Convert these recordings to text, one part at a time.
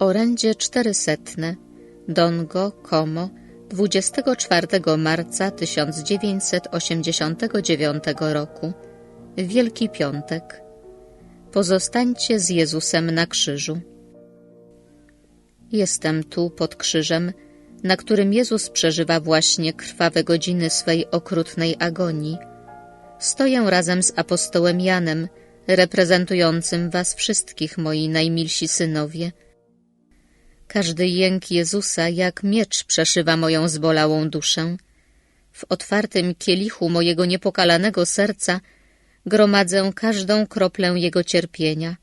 Orędzie czterysetne Dongo, Como 24 marca 1989 roku Wielki Piątek Pozostańcie z Jezusem na krzyżu Jestem tu pod krzyżem, na którym Jezus przeżywa właśnie krwawe godziny swej okrutnej agonii. Stoję razem z apostołem Janem, reprezentującym was wszystkich, moi najmilsi synowie. Każdy jęk Jezusa jak miecz przeszywa moją zbolałą duszę. W otwartym kielichu mojego niepokalanego serca gromadzę każdą kroplę Jego cierpienia.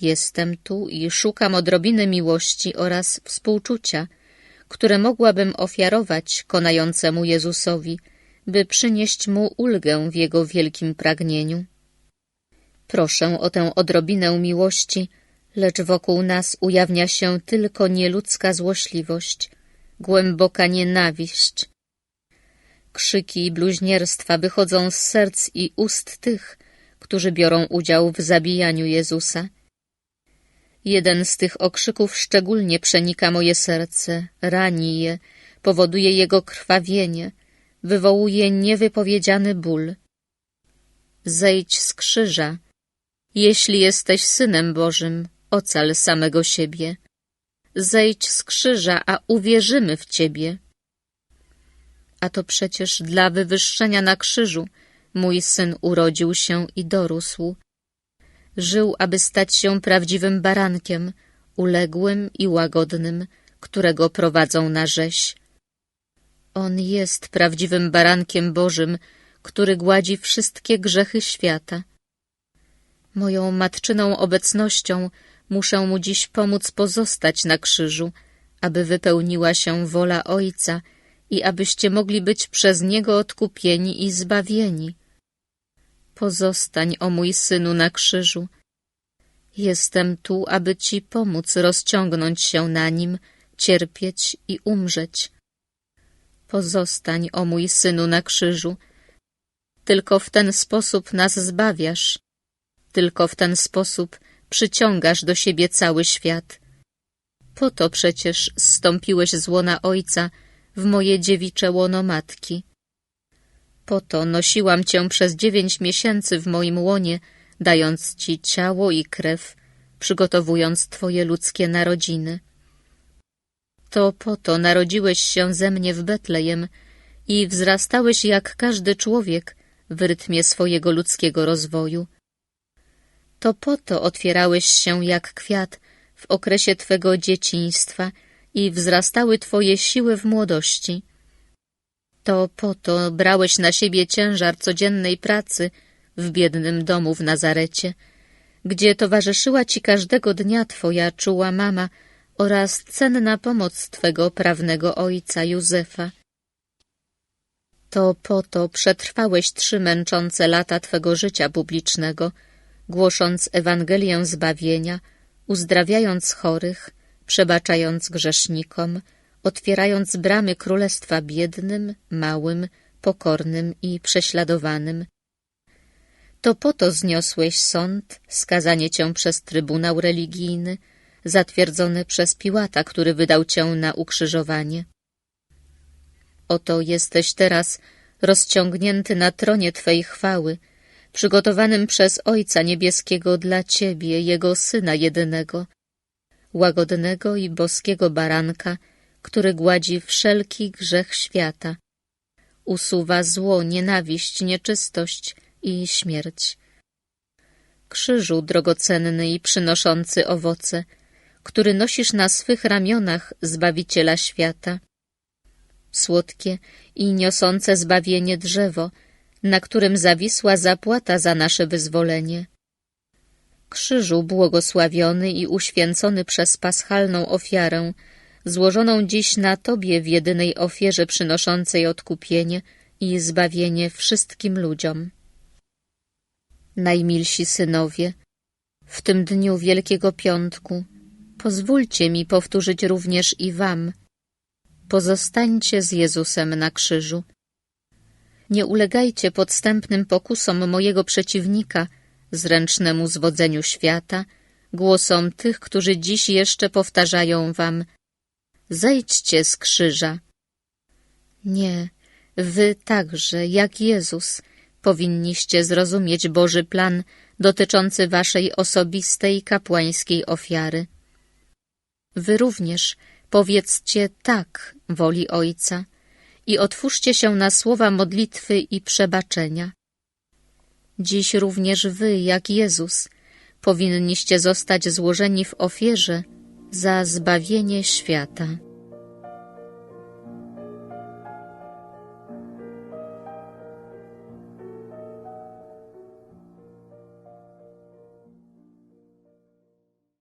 Jestem tu i szukam odrobiny miłości oraz współczucia, które mogłabym ofiarować konającemu Jezusowi, by przynieść Mu ulgę w Jego wielkim pragnieniu. Proszę o tę odrobinę miłości, lecz wokół nas ujawnia się tylko nieludzka złośliwość, głęboka nienawiść. Krzyki i bluźnierstwa wychodzą z serc i ust tych, którzy biorą udział w zabijaniu Jezusa. Jeden z tych okrzyków szczególnie przenika moje serce, rani je, powoduje jego krwawienie, wywołuje niewypowiedziany ból. Zejdź z krzyża, jeśli jesteś Synem Bożym, ocal samego siebie. Zejdź z krzyża, a uwierzymy w Ciebie. A to przecież dla wywyższenia na krzyżu mój Syn urodził się i dorósł. Żył, aby stać się prawdziwym barankiem, uległym i łagodnym, którego prowadzą na rzeź. On jest prawdziwym barankiem Bożym, który gładzi wszystkie grzechy świata. Moją matczyną obecnością muszę mu dziś pomóc pozostać na krzyżu, aby wypełniła się wola Ojca i abyście mogli być przez Niego odkupieni i zbawieni. Pozostań, o mój synu, na krzyżu. Jestem tu, aby ci pomóc rozciągnąć się na nim, cierpieć i umrzeć. Pozostań, o mój synu, na krzyżu. Tylko w ten sposób nas zbawiasz. Tylko w ten sposób przyciągasz do siebie cały świat. Po to przecież zstąpiłeś z łona ojca w moje dziewicze łono matki. Po to nosiłam cię przez dziewięć miesięcy w moim łonie, dając ci ciało i krew, przygotowując twoje ludzkie narodziny. To po to narodziłeś się ze mnie w Betlejem i wzrastałeś jak każdy człowiek w rytmie swojego ludzkiego rozwoju. To po to otwierałeś się jak kwiat w okresie twego dzieciństwa i wzrastały twoje siły w młodości. To po to brałeś na siebie ciężar codziennej pracy w biednym domu w Nazarecie, gdzie towarzyszyła ci każdego dnia twoja czuła mama oraz cenna pomoc twego prawnego ojca Józefa. To po to przetrwałeś trzy męczące lata twego życia publicznego, głosząc Ewangelię zbawienia, uzdrawiając chorych, przebaczając grzesznikom, otwierając bramy królestwa biednym, małym, pokornym i prześladowanym. To po to zniosłeś sąd, skazanie cię przez trybunał religijny, zatwierdzony przez Piłata, który wydał cię na ukrzyżowanie. Oto jesteś teraz rozciągnięty na tronie Twej chwały, przygotowanym przez Ojca Niebieskiego dla Ciebie, Jego Syna jedynego, łagodnego i boskiego baranka, który gładzi wszelki grzech świata, usuwa zło, nienawiść, nieczystość i śmierć. Krzyżu drogocenny i przynoszący owoce, który nosisz na swych ramionach Zbawiciela świata, słodkie i niosące zbawienie drzewo, na którym zawisła zapłata za nasze wyzwolenie. Krzyżu błogosławiony i uświęcony przez paschalną ofiarę, złożoną dziś na Tobie w jedynej ofierze przynoszącej odkupienie i zbawienie wszystkim ludziom. Najmilsi synowie, w tym dniu Wielkiego Piątku pozwólcie mi powtórzyć również i Wam. Pozostańcie z Jezusem na krzyżu. Nie ulegajcie podstępnym pokusom mojego przeciwnika, zręcznemu zwodzeniu świata, głosom tych, którzy dziś jeszcze powtarzają wam zejdźcie z krzyża. Nie, wy także, jak Jezus, powinniście zrozumieć Boży plan dotyczący waszej osobistej kapłańskiej ofiary. Wy również powiedzcie tak woli Ojca i otwórzcie się na słowa modlitwy i przebaczenia. Dziś również wy, jak Jezus, powinniście zostać złożeni w ofierze za zbawienie świata.